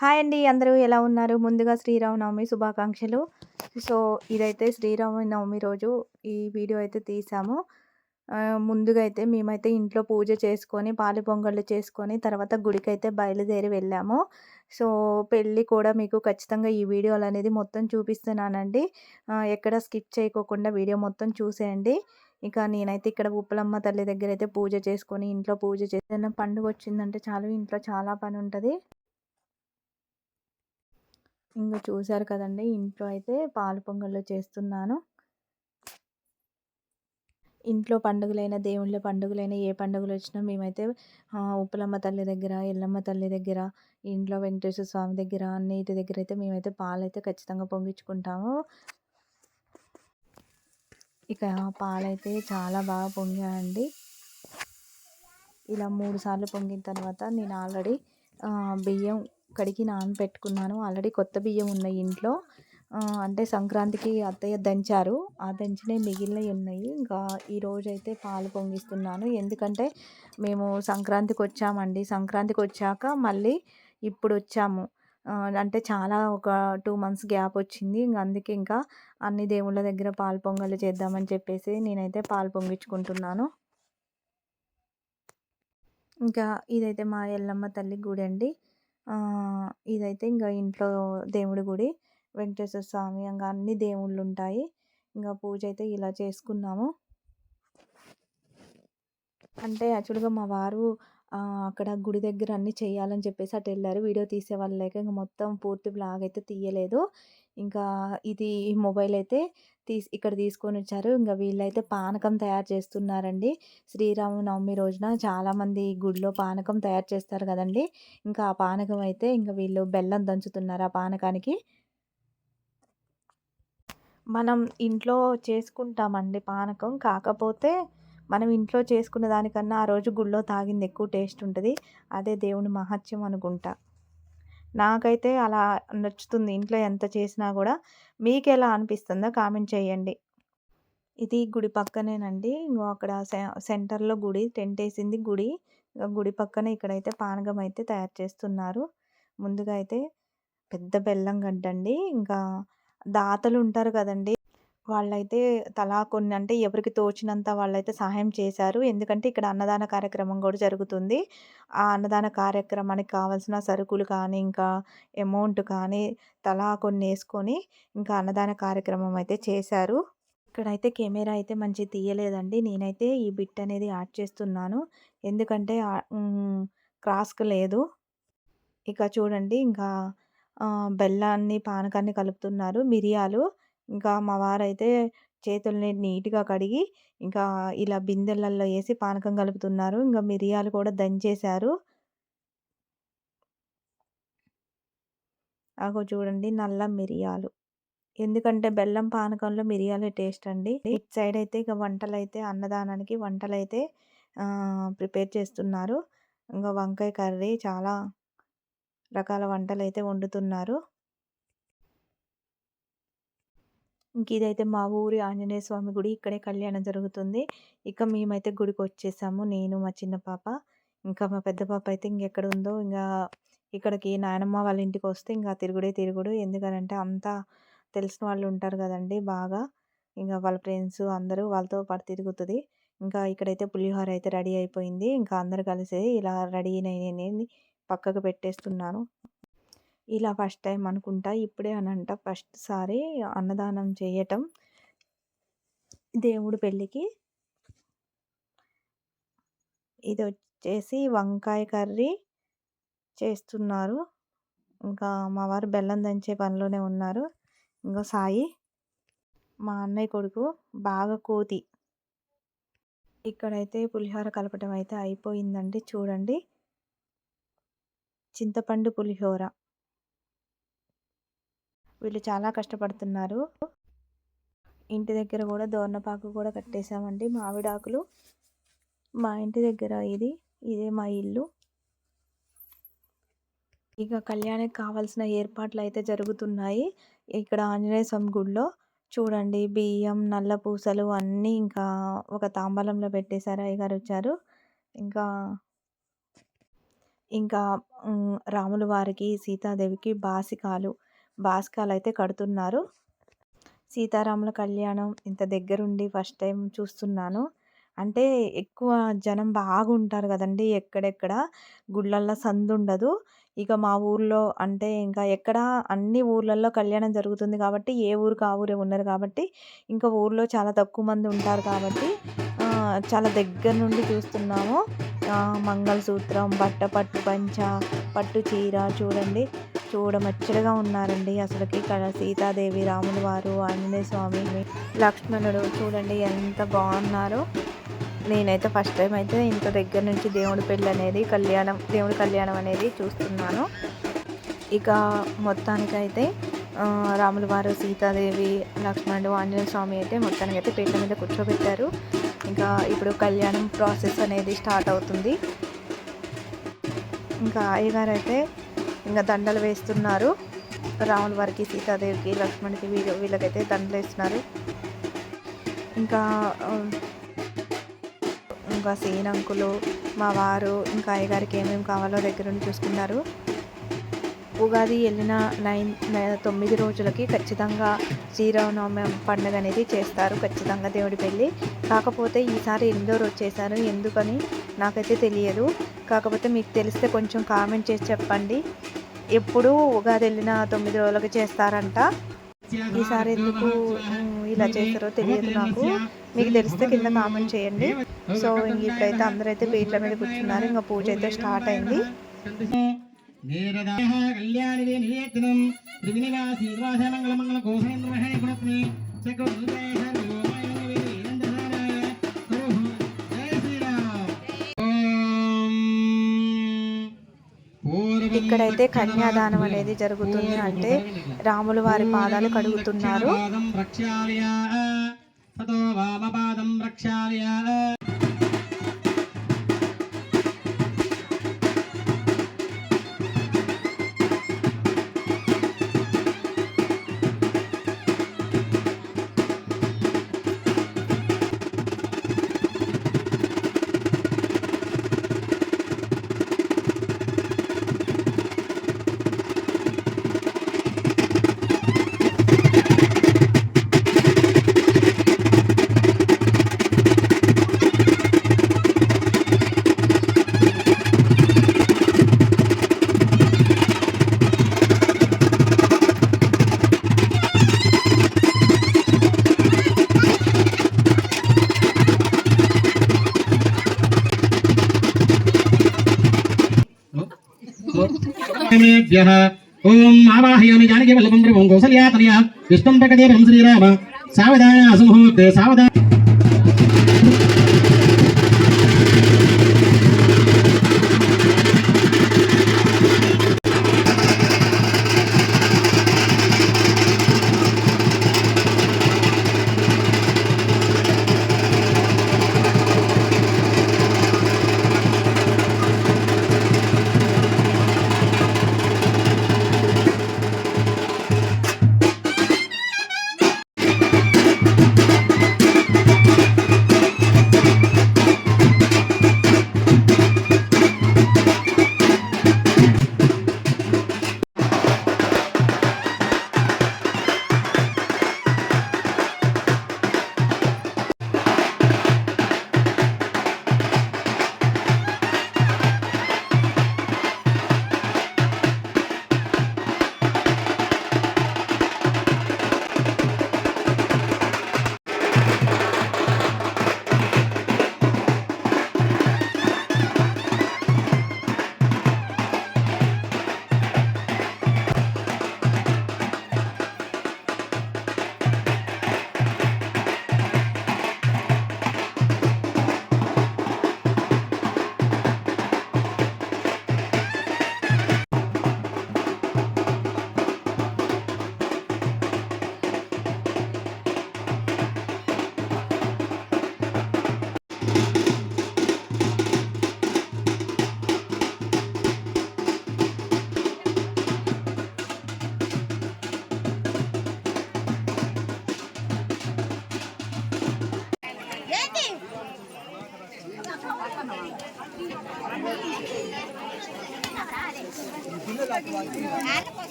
Hi అండి అందరూ ఎలా ఉన్నారు? ముందుగా శ్రీరామనవమి శుభాకాంక్షలు. సో ఇదైతే శ్రీరామనవమి రోజు ఈ వీడియో అయితే తీసాము. ముందుగా అయితే మేమైతే ఇంట్లో పూజ చేసుకొని పాలు పొంగళ్ళు చేసుకొని తర్వాత గుడికి అయితే బయలుదేరి వెళ్ళాము. సో పెళ్ళి కూడా మీకు ఖచ్చితంగా ఈ వీడియోలు అనేది మొత్తం చూపిస్తున్నానండి. ఎక్కడ స్కిప్ చేయకోకుండా వీడియో మొత్తం చూసేయండి. ఇక నేనైతే ఇక్కడ ఉప్పలమ్మ తల్లి దగ్గర అయితే పూజ చేసుకొని ఇంట్లో పూజ చేసిన పండుగ వచ్చిందంటే చాలు ఇంట్లో చాలా పని ఉంటుంది. ఇంకా చూశారు కదండి ఇంట్లో అయితే పాలు పొంగళ్ళు చేస్తున్నాను. ఇంట్లో పండుగలైన దేవుళ్ళ పండుగలైన ఏ పండుగలు వచ్చినా మేమైతే ఉప్పలమ్మ తల్లి దగ్గర ఎల్లమ్మ తల్లి దగ్గర ఇంట్లో వెంకటేశ్వర స్వామి దగ్గర అన్నిటి దగ్గర అయితే మేమైతే పాలు అయితే ఖచ్చితంగా పొంగించుకుంటాము. ఇక పాలైతే చాలా బాగా పొంగాయండి ఇలా మూడు సార్లు పొంగిన తర్వాత నేను ఆల్రెడీ బియ్యం కడిగి నానబెట్టుకున్నాను ఆల్రెడీ కొత్త బియ్యం ఉన్నాయి ఇంట్లో అంటే సంక్రాంతికి అత్తయ్య దంచారు. ఆ దంచినవి మిగిలినవి ఉన్నాయి. ఇంకా ఈరోజు అయితే పాలు పొంగిస్తున్నాను. ఎందుకంటే మేము సంక్రాంతికి వచ్చామండి. సంక్రాంతికి వచ్చాక మళ్ళీ ఇప్పుడు వచ్చాము. అంటే చాలా ఒక టూ మంత్స్ గ్యాప్ వచ్చింది. ఇంక అందుకే ఇంకా అన్ని దేవుళ్ళ దగ్గర పాలు పొంగలు చేద్దామని చెప్పేసి నేనైతే పాలు పొంగించుకుంటున్నాను. ఇంకా ఇదైతే మా ఎల్లమ్మ తల్లి గుడి అండి ఇదైతే ఇంకా ఇంట్లో దేవుడి గుడి వెంకటేశ్వర స్వామి ఇంకా అన్ని దేవుళ్ళు ఉంటాయి ఇంకా పూజ అయితే ఇలా చేసుకున్నాము. అంటే యాక్చువల్గా మా వారు అక్కడ గుడి దగ్గర అన్నీ చేయాలని చెప్పేసి అటు వెళ్ళారు. వీడియో తీసేవాళ్ళు లేక ఇంకా మొత్తం పూర్తి బ్లాగ్ అయితే తీయలేదు. ఇంకా ఇది మొబైల్ అయితే తీసి ఇక్కడ తీసుకొని వచ్చారు. ఇంకా వీళ్ళైతే పానకం తయారు చేస్తున్నారండి. శ్రీరామనవమి రోజున చాలామంది గుడిలో పానకం తయారు చేస్తారు కదండి. ఇంకా ఆ పానకం అయితే ఇంకా వీళ్ళు బెల్లం దంచుతున్నారు ఆ పానకానికి. మనం ఇంట్లో చేసుకుంటామండి పానకం. కాకపోతే మనం ఇంట్లో చేసుకున్న దానికన్నా ఆ రోజు గుళ్ళో తాగింది ఎక్కువ టేస్ట్ ఉంటుంది. అదే దేవుని మహత్యం అనుకుంటా. నాకైతే అలా నచ్చుతుంది ఇంట్లో ఎంత చేసినా కూడా. మీకు ఎలా అనిపిస్తుందో కామెంట్ చేయండి. ఇది గుడి పక్కనేనండి. ఇంకో అక్కడ సెంటర్లో గుడి టెంట్ వేసింది గుడి. గుడి పక్కన ఇక్కడైతే పానకం అయితే తయారు చేస్తున్నారు. ముందుగా అయితే పెద్ద బెల్లం గడ్డండి. ఇంకా దాతలు ఉంటారు కదండి. వాళ్ళైతే తలా కొన్ని అంటే ఎవరికి తోచినంత వాళ్ళైతే సహాయం చేశారు. ఎందుకంటే ఇక్కడ అన్నదాన కార్యక్రమం కూడా జరుగుతుంది. ఆ అన్నదాన కార్యక్రమానికి కావాల్సిన సరుకులు కానీ ఇంకా అమౌంట్ కానీ తలా కొన్ని వేసుకొని ఇంకా అన్నదాన కార్యక్రమం అయితే చేశారు. ఇక్కడైతే కెమెరా అయితే మంచి తీయలేదండి. నేనైతే ఈ బిట్ అనేది యాడ్ చేస్తున్నాను. ఎందుకంటే క్రాస్క్ లేదు. ఇక చూడండి ఇంకా బెల్లాన్ని పానకాన్ని కలుపుతున్నారు. మిరియాలు ఇంకా మా వారైతే చేతుల్ని నీట్గా కడిగి ఇంకా ఇలా బిందెలల్లో వేసి పానకం కలుపుతున్నారు. ఇంకా మిరియాలు కూడా దంచేశారు. అగో చూడండి నల్ల మిరియాలు. ఎందుకంటే బెల్లం పానకంలో మిరియాలే టేస్ట్ అండి. ఇట్ సైడ్ అయితే ఇక వంటలు అయితే అన్నదానానికి వంటలు అయితే ప్రిపేర్ చేస్తున్నారు. ఇంకా వంకాయ కర్రీ చాలా రకాల వంటలు అయితే వండుతున్నారు. ఇంక ఇదైతే మా ఊరి ఆంజనేయ స్వామి గుడి ఇక్కడే కళ్యాణం జరుగుతుంది. ఇక మేమైతే గుడికి వచ్చేసాము. నేను మా చిన్న పాప ఇంకా మా పెద్ద పాప అయితే ఇంకెక్కడ ఉందో ఇంకా ఇక్కడికి నాయనమ్మ వాళ్ళ ఇంటికి వస్తే ఇంకా తిరుగుడే తిరుగుడు. ఎందుకనంటే అంతా తెలిసిన వాళ్ళు ఉంటారు కదండి బాగా. ఇంకా వాళ్ళ ఫ్రెండ్స్ అందరూ వాళ్ళతో పాటు తిరుగుతుంది. ఇంకా ఇక్కడైతే పులిహోర అయితే రెడీ అయిపోయింది. ఇంకా అందరు కలిసి ఇలా రెడీ నేను పక్కకు పెట్టేస్తున్నాను. ఇలా ఫస్ట్ టైం అనుకుంటా ఇప్పుడే అనంట ఫస్ట్ సారి అన్నదానం చేయటం. దేవుడు పెళ్ళికి ఇది వచ్చేసి వంకాయ కర్రీ చేస్తున్నారు. ఇంకా మా వారు బెల్లం దంచే పనిలోనే ఉన్నారు. ఇంకా సాయి మా అన్నయ్య కొడుకు బాగా కోతి. ఇక్కడైతే పులిహోర కలపటం అయితే అయిపోయిందండి. చూడండి. చింతపండు పులిహోర. వీళ్ళు చాలా కష్టపడుతున్నారు. ఇంటి దగ్గర కూడా దోర్నపాకు కూడా కట్టేసామండి మామిడాకులు మా ఇంటి దగ్గర ఇది ఇదే మా ఇల్లు. ఇక కళ్యాణికి కావాల్సిన ఏర్పాట్లు అయితే జరుగుతున్నాయి. ఇక్కడ ఆంజనేయ స్వామి గుడిలో చూడండి బియ్యం నల్ల పూసలు అన్నీ ఇంకా ఒక తాంబలంలో పెట్టేశారు అయ్యగారు వచ్చారు. ఇంకా ఇంకా రాముల వారికి, సీతాదేవికి బాసికాలు, బాసికాలయితే కడుతున్నారు. సీతారాముల కళ్యాణం ఇంత దగ్గరుండి ఫస్ట్ టైం చూస్తున్నాను. అంటే ఎక్కువ జనం బాగుంటారు కదండి ఎక్కడెక్కడ గుళ్ళల్లో సందు ఉండదు ఇక మా ఊర్లో అంటే ఇంకా ఎక్కడ అన్ని ఊర్లలో కళ్యాణం జరుగుతుంది కాబట్టి, ఏ ఊరికి ఆ ఊరే ఉన్నారు కాబట్టి, ఇంకా ఊర్లో చాలా తక్కువ మంది ఉంటారు కాబట్టి చాలా దగ్గర నుండి చూస్తున్నాము. మంగళసూత్రం, బట్ట పట్టు పంచ, పట్టు చీర చూడండి. చూడమచ్చలుగా ఉన్నారండి అసలుకి ఇక్కడ సీతాదేవి, రాముల వారు, ఆంజనేయ స్వామి, లక్ష్మణుడు చూడండి ఎంత బాగున్నారో. నేనైతే ఫస్ట్ టైం అయితే ఇంత దగ్గర నుంచి దేవుడి పెళ్ళి అనేది కళ్యాణం దేవుడి కళ్యాణం అనేది చూస్తున్నాను. ఇక మొత్తానికైతే ఆహ్, రాముల వారు, సీతాదేవి, లక్ష్మణుడు, ఆంజనేయ స్వామి అయితే మొత్తానికైతే పెళ్ళ మీద కూర్చోబెట్టారు. ఇంకా ఇప్పుడు కళ్యాణం ప్రాసెస్ అనేది స్టార్ట్ అవుతుంది. ఇంకా అయ్యగారు అయితే ఇంకా దండలు వేస్తున్నారు. రాముల వారికి, సీతాదేవికి, లక్ష్మణుడికి వీళ్ళు వీళ్ళకైతే దండలేస్తున్నారు. ఇంకా ఇంకా సీనంకులు, మా వారు, ఇంకా అయ్యగారికి ఏమేమి కావాలో దగ్గరుండి చూసుకున్నారు. ఉగాది వెళ్ళిన నైన్ తొమ్మిది రోజులకి ఖచ్చితంగా శ్రీరామనవమి పండుగ అనేది చేస్తారు. ఖచ్చితంగా దేవుడి పెళ్ళి. కాకపోతే ఈసారి ఎనిమిదో రోజు చేశారు. ఎందుకని నాకైతే తెలియదు. కాకపోతే మీకు తెలిస్తే కొంచెం కామెంట్ చేసి చెప్పండి. ఎప్పుడు ఉగాది వెళ్ళిన తొమ్మిది రోజులకు చేస్తారంట. ఈసారి ఎందుకు ఇలా చేస్తారో తెలియదు నాకు. మీకు తెలిస్తే కింద కామెంట్ చేయండి. సో ఇంక ఇప్పుడైతే అందరైతే పీటల మీద కూర్చున్నారు. ఇంకా పూజ అయితే స్టార్ట్ అయింది. నీరదాః ఇక్కడైతే కన్యాదానం అనేది జరుగుతుంది. అంటే రాములు వారి పాదాలు కడుగుతున్నారు. పాదం ఓం ఆవాహయామి జానకి వల్లభం ప్రభం కౌసల్యాతనయ। విష్ణం ప్రకటే శ్రీరామ। సావధాన సుముహూర్తే సావధాన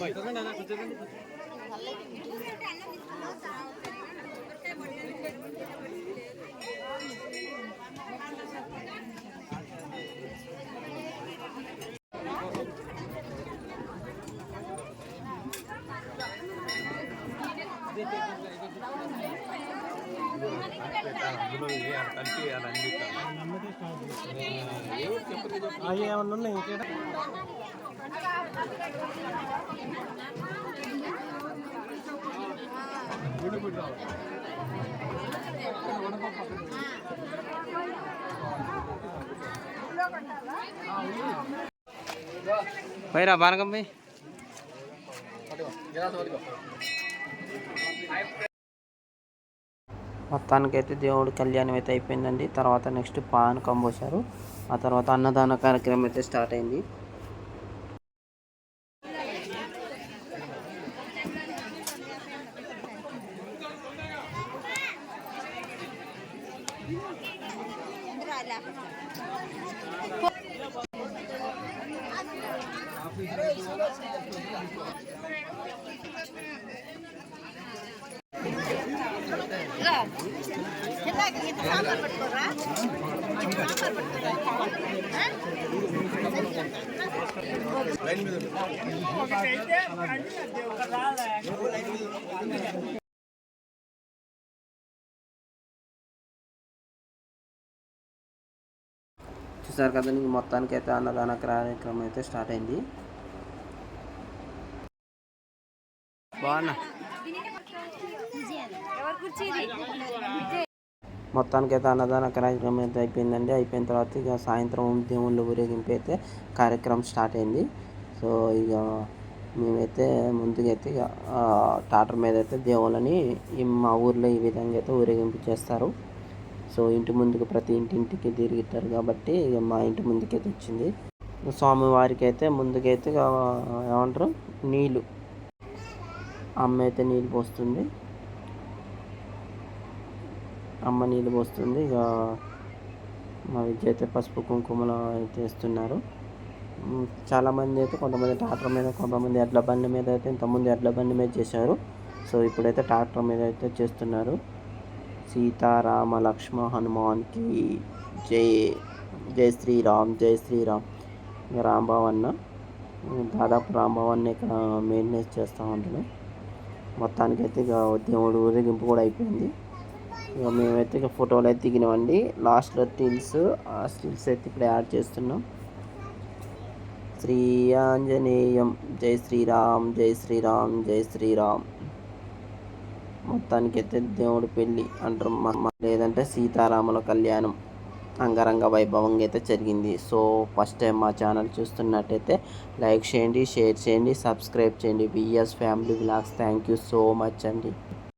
ভালো అవి ఏమన్నా ఉన్నాయి ఇంకేట పోయిరా బానకం పోయి మొత్తానికైతే దేవుడి కళ్యాణం అయితే అయిపోయిందండి. తర్వాత నెక్స్ట్ పాన్ కంబోసారు ఆ తర్వాత అన్నదాన కార్యక్రమం అయితే స్టార్ట్ అయింది. చూసారు కదండి అయితే అన్నదాన కార్యక్రమం అయితే స్టార్ట్ అయింది. బాగున్నా? మొత్తానికి అయితే అన్నదాన కార్యక్రమం అయితే అయిపోయిందండి. అయిపోయిన తర్వాత ఇక సాయంత్రం దేవుళ్ళు ఊరేగింపు అయితే కార్యక్రమం స్టార్ట్ అయింది. సో ఇక మేమైతే ముందుకైతే ఇక టాటర్ మీద అయితే దేవుళ్ళని మా ఊర్లో ఈ విధంగా అయితే ఊరేగింపు చేస్తారు. సో ఇంటి ముందుకు ప్రతి ఇంటింటికి తిరుగుతారు కాబట్టి ఇక మా ఇంటి ముందుకైతే వచ్చింది. స్వామివారికి అయితే ముందుకైతే ఏమంటారు? నీళ్ళు. అమ్మ అయితే నీళ్ళు పోస్తుంది. అమ్మ నీళ్ళు పోస్తుంది. ఇక మా విద్య అయితే పసుపు కుంకుమలు అయితే ఇస్తున్నారు చాలామంది అయితే కొంతమంది ట్రాక్టర్ మీద కొంతమంది ఎడ్ల బండి మీద అయితే ఇంతకుముందు ఎడ్ల బండి మీద చేశారు. సో ఇప్పుడైతే ట్రాక్టర్ మీద అయితే చేస్తున్నారు. సీతారామ లక్ష్మ హనుమాన్కి జై జై శ్రీరామ్ జై శ్రీరామ్. ఇక రాంబాబు అన్న దాదాపు రాంబాబు అన్న ఇక్కడ మెయింటెనెన్స్ చేస్తూ ఉంటాడు మొత్తానికైతే ఇక దేవుడు ఊరేగింపు కూడా అయిపోయింది. ఇక మేమైతే ఇక ఫోటోలు అయితే దిగినామండి. లాస్ట్లో స్టిల్స్ ఆ స్టిల్స్ అయితే ఇప్పుడు యాడ్ చేస్తున్నాం. శ్రీ ఆంజనేయం జై శ్రీరామ్ జై శ్రీరామ్ జై శ్రీరామ్. మొత్తానికైతే దేవుడి పెళ్ళి అంటారు. లేదంటే సీతారాముల కళ్యాణం అంగరంగ వైభవంగా అయితే జరిగింది. సో ఫస్ట్ టైం మా ఛానల్ చూస్తున్నట్టయితే లైక్ చేయండి షేర్ చేయండి సబ్స్క్రైబ్ చేయండి. VS family blogs thank you so much అండి.